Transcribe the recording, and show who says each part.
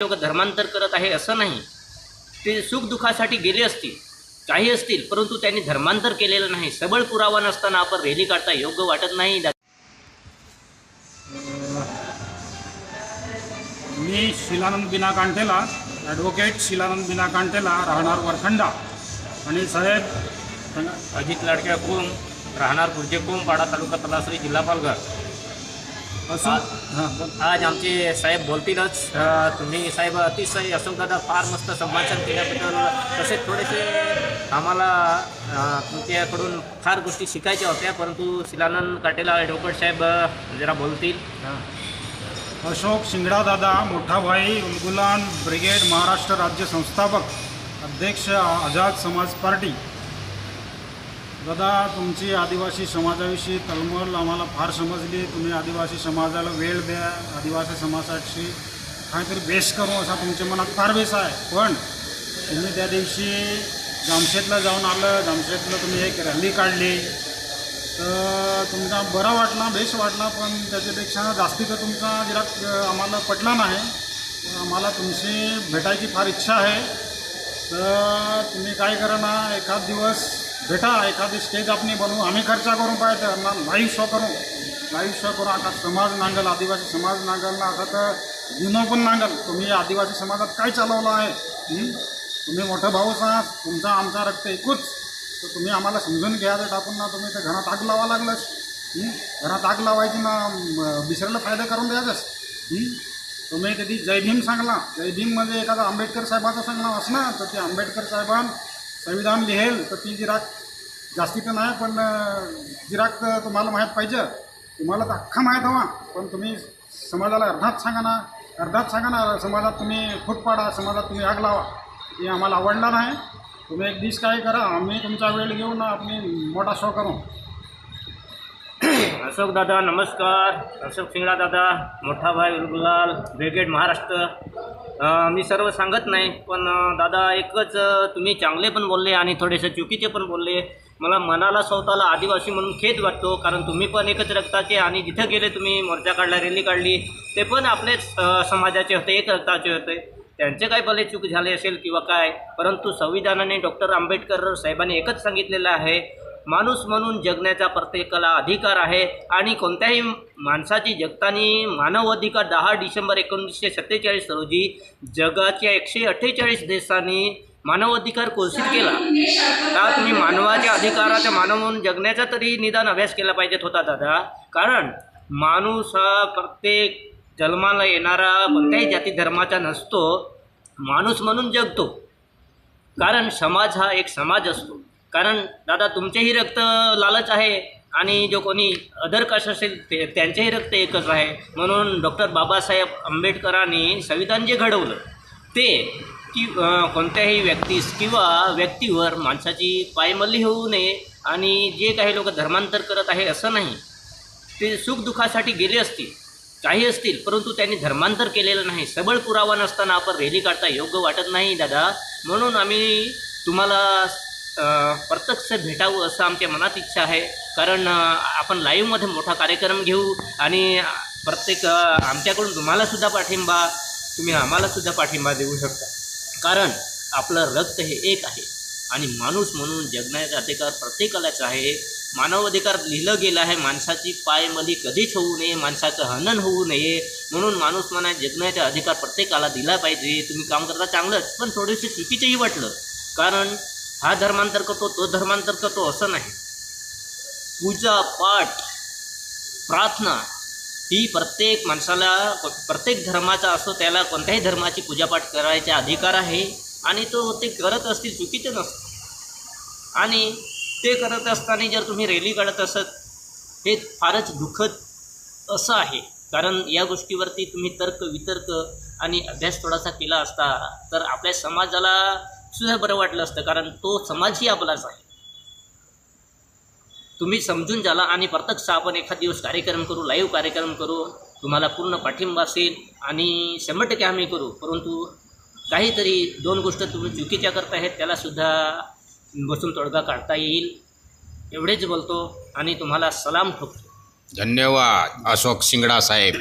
Speaker 1: लोक धर्मांतर करत आहे असं नाही. ते सुखदुःखासाठी गेले असतील काही असतील परंतु त्यांनी धर्मांतर केलेलं नाही. सबळ पुरावा नसताना आपण रॅली काढता योग्य वाटत नाही.
Speaker 2: मी शिलानंद बिना कांठेला ॲडव्होकेट शिलानंद बिना कांठेला राहणार वरखंडा. आणि साहेब
Speaker 1: अजित लाडक्या कुंभ राहणार पुरजे कुंभ पाडा तालुका तलासरी जिल्हा पालघर.
Speaker 2: असं? हां.
Speaker 1: आज आमचे साहेब बोलतीलच. तुम्ही साहेब अतिशय अशोकदादा फार मस्त संभाषण केल्याबद्दल तसेच थोडेसे आम्हाला तुमच्याकडून फार गोष्टी शिकायच्या होत्या परंतु शिलानंद काटेला ॲडव्होकेट साहेब जरा बोलतील.
Speaker 2: अशोक शिंगडादादा मोठा भाई उलगुलान ब्रिगेड महाराष्ट्र राज्य संस्थापक अध्यक्ष आझाद समाज पार्टी. दादा तुमची आदिवासी समाजाविषयी तळमळ आम्हाला फार समजली. तुम्ही आदिवासी समाजाला वेळ द्या आदिवासी समाजाशी काहीतरी बेस करू असा तुमच्या मनात फार बेस आहे. पण तुम्ही त्या दिवशी जामशेदला जाऊन आलं. जामशेदला तुम्ही एक रॅली काढली. तर तुमचा बरा वाटला बेस वाटला पण त्याच्यापेक्षा जास्तीचा तुमचा जरा आम्हाला पटला नाही. आम्हाला तुमची भेटायची फार इच्छा आहे. तर तुम्ही काय करा ना एखाद दिवस बेटा एखादी स्टेज आपण बनवू. आम्ही खर्चा करून पाहिजे ना लाईव्ह शो करू. लाईव्ह शो करू. आता समाज नांगल आदिवासी समाज नांगल ना. आता तर जुनं पण नांगल. तुम्ही आदिवासी समाजात काय चालवलं आहे? तुम्ही मोठं भाऊच आहात तुमचा आमचा रक्त एकूच. तर तुम्ही आम्हाला समजून घ्या तर टाकून ना तुम्ही तर घरात आग लावा लागलंच. घरात आग लावायची ना म, फायदा करून द्यायचंच. तुम्ही कधी जय भीम सांगला. जय भीम म्हणजे एखादा आंबेडकर साहेबाचा सांगला. असणार तर ते आंबेडकर साहेबान संविधान लिहेल. तर ती जिराक जास्ती तर नाही पण गिराक जिराक तर तुम्हाला माहीत पाहिजे. तुम्हाला तर अख्खा माहीत हवा. पण तुम्ही समाजाला अर्धात सांगा ना अर्धात सांगा ना समाजात तुम्ही फूट पाडा समाजात तुम्ही आग लावा. हे आम्हाला आवडणार नाही. तुम्ही एक दिस काय करा आम्ही तुमचा वेळ घेऊन आम्ही मोठा शो करू.
Speaker 1: अशोक दादा नमस्कार. अशोक सिंगडा दादा मोठा भाई गुलाल ब्रिगेड महाराष्ट्र. मी सर्व सांगत नाही पण दादा एकच तुम्ही चांगले पण बोलले आणि थोडेसे चुकीचे पण बोलले. मला मनाला स्वतःला आदिवासी म्हणून खेद वाटतो कारण तुम्ही पण एकच रक्ताचे आणि जिथं गेले तुम्ही मोर्चा काढला रॅली काढली ते पण आपलेच समाजाचे होते एक रक्ताचे होते. त्यांचे काय भले चूक झाले असेल किंवा काय परंतु संविधानाने डॉक्टर आंबेडकर साहेबांनी एकच सांगितलेलं आहे माणूस म्हणून जगण्याचा प्रत्येकाला अधिकार आहे. आणि कोणत्याही माणसाची जगतानी मानव अधिकार दहा डिसेंबर एकोणीसशे सत्तेचाळीस रोजी जगाच्या एकशे अठ्ठेचाळीस देशांनी मानव अधिकार घोषित केला. का तुम्ही मानवाच्या अधिकाराचा मानव म्हणून जगण्याचा तरी निदान अभ्यास केला पाहिजेत होता दादा? कारण माणूस हा प्रत्येक जन्माला येणारा कोणत्याही जाती धर्माचा नसतो. माणूस म्हणून जगतो. कारण समाज हा एक समाज असतो. कारण दादा तुमचेही रक्त लालच आहे आणि जो कोणी अदर कास्ट असेल ते त्यांचेही रक्त एकच आहे. म्हणून डॉक्टर बाबासाहेब आंबेडकरांनी संविधान जे घडवलं ते की कोणत्याही व्यक्तीस किंवा व्यक्तीवर माणसाची पायमल्ली होऊ नये आणि जे काही लोक धर्मांतर करत आहे असं नाही ते सुखदुःखासाठी गेले असतील काही असतील परंतु त्यांनी धर्मांतर केलेलं नाही. सबळ पुरावा नसताना आपण रॅली काढता योग्य वाटत नाही दादा. म्हणून आम्ही तुम्हाला प्रत्यक्ष भेटावं असं आमच्या मनात इच्छा आहे. कारण आपण लाईव्हमध्ये मोठा कार्यक्रम घेऊ आणि प्रत्येक आमच्याकडून तुम्हालासुद्धा पाठिंबा तुम्ही आम्हालासुद्धा पाठिंबा देऊ शकता. कारण आपलं रक्त हे एक आहे. आणि माणूस म्हणून जगण्याचा अधिकार प्रत्येकालाच आहे. मानव अधिकार लिहिलं गेलं आहे माणसाची पायमली कधीच होऊ नये माणसाचं हनन होऊ नये. म्हणून माणूस म्हणा जगण्याचा अधिकार प्रत्येकाला दिला पाहिजे. तुम्ही काम करता चांगलंच पण थोडेसे चुकीचंही वाटलं. कारण हा धर्मांतर करतो तो धर्मांतर करतो असं नाही. पूजा पाठ प्रार्थना ही प्रत्येक माणसाला प्रत्येक धर्माचा असो त्याला कोणत्याही धर्माची पूजापाठ करायचा अधिकार आहे आणि तो ते करत असतील चुकीचं नसतं आणि ते करत असताना जर तुम्ही रॅली काढत असत हे फारच दुःखद असं आहे. कारण या गोष्टीवरती तुम्ही तर्क वितर्क आणि अभ्यास थोडासा केला असता तर आपल्या समाजाला सुद्धा बरं वाटलं असतं कारण तो समाजही आपलाच आहे. तुम्ही समजून झाला आणि प्रत्यक्ष आपण एखाद दिवस कार्यक्रम करू लाईव्ह कार्यक्रम करू तुम्हाला पूर्ण पाठिंबा असेल आणि शंभर टक्के आम्ही करू परंतु काहीतरी दोन गोष्ट तुम्ही चुकीच्या करतायत त्यालासुद्धा बसून तोडगा काढता येईल एवढेच बोलतो आणि तुम्हाला सलाम ठोकतो.
Speaker 3: धन्यवाद अशोक शिंगडा साहेब.